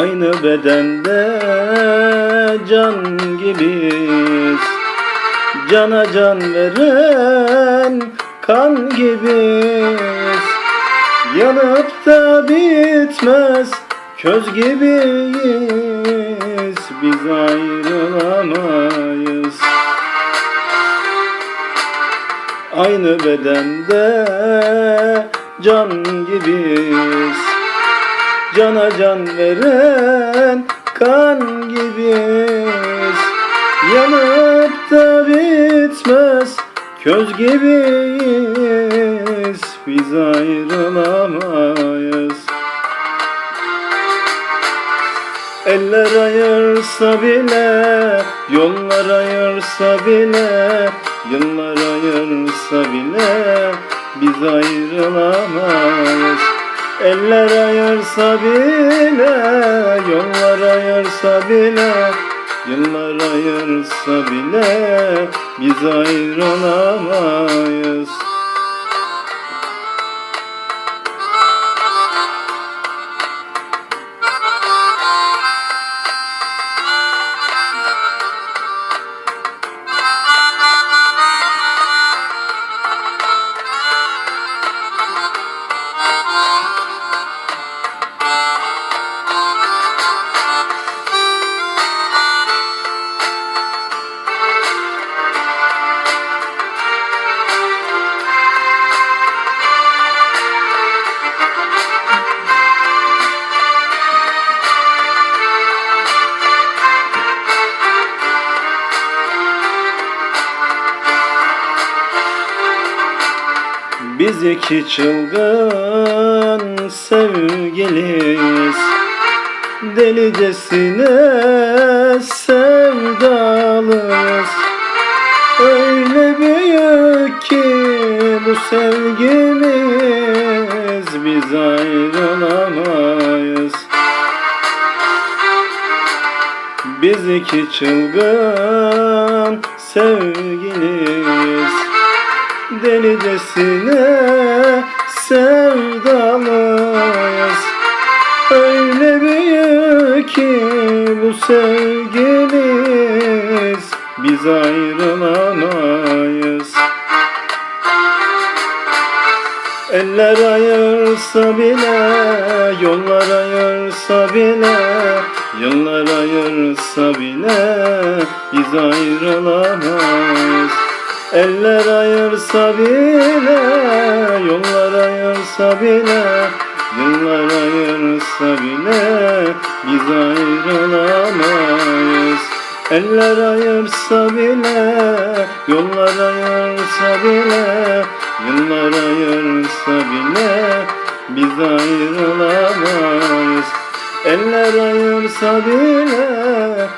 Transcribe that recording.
Aynı bedende can gibiyiz. Cana can veren kan gibiyiz. Yanıp da bitmez köz gibiyiz. Biz ayrılamayız. Aynı bedende can gibiyiz Cana can veren kan gibiyiz. Yanıp da bitmez köz gibiyiz. Biz ayrılamayız. Eller ayırsa bile, yollar ayırsa bile, yıllar ayırsa bile biz ayrılamayız. Eller ayırsa bile, yollar ayırsa bile, yıllar ayırsa bile biz ayrılamayız. Biz iki çılgın sevgiliyiz. Delicesine sevdalıyız. Öyle büyük ki bu sevgimiz Biz ayrılamayız. Biz iki çılgın sevgiliyiz Delicesine sevdalıyız Öyle büyük ki bu sevgimiz Biz ayrılamayız Eller ayırsa bile, yollar ayırsa bile, yıllar ayırsa bile biz ayrılamayız. Eller ayırsa bile, yollar ayırsa bile, yıllar ayırsa bile biz ayrılamayız. Eller ayırsa bile, yollar ayırsa bile, yıllar ayırsa bile biz ayrılamayız. Eller ayırsa bile,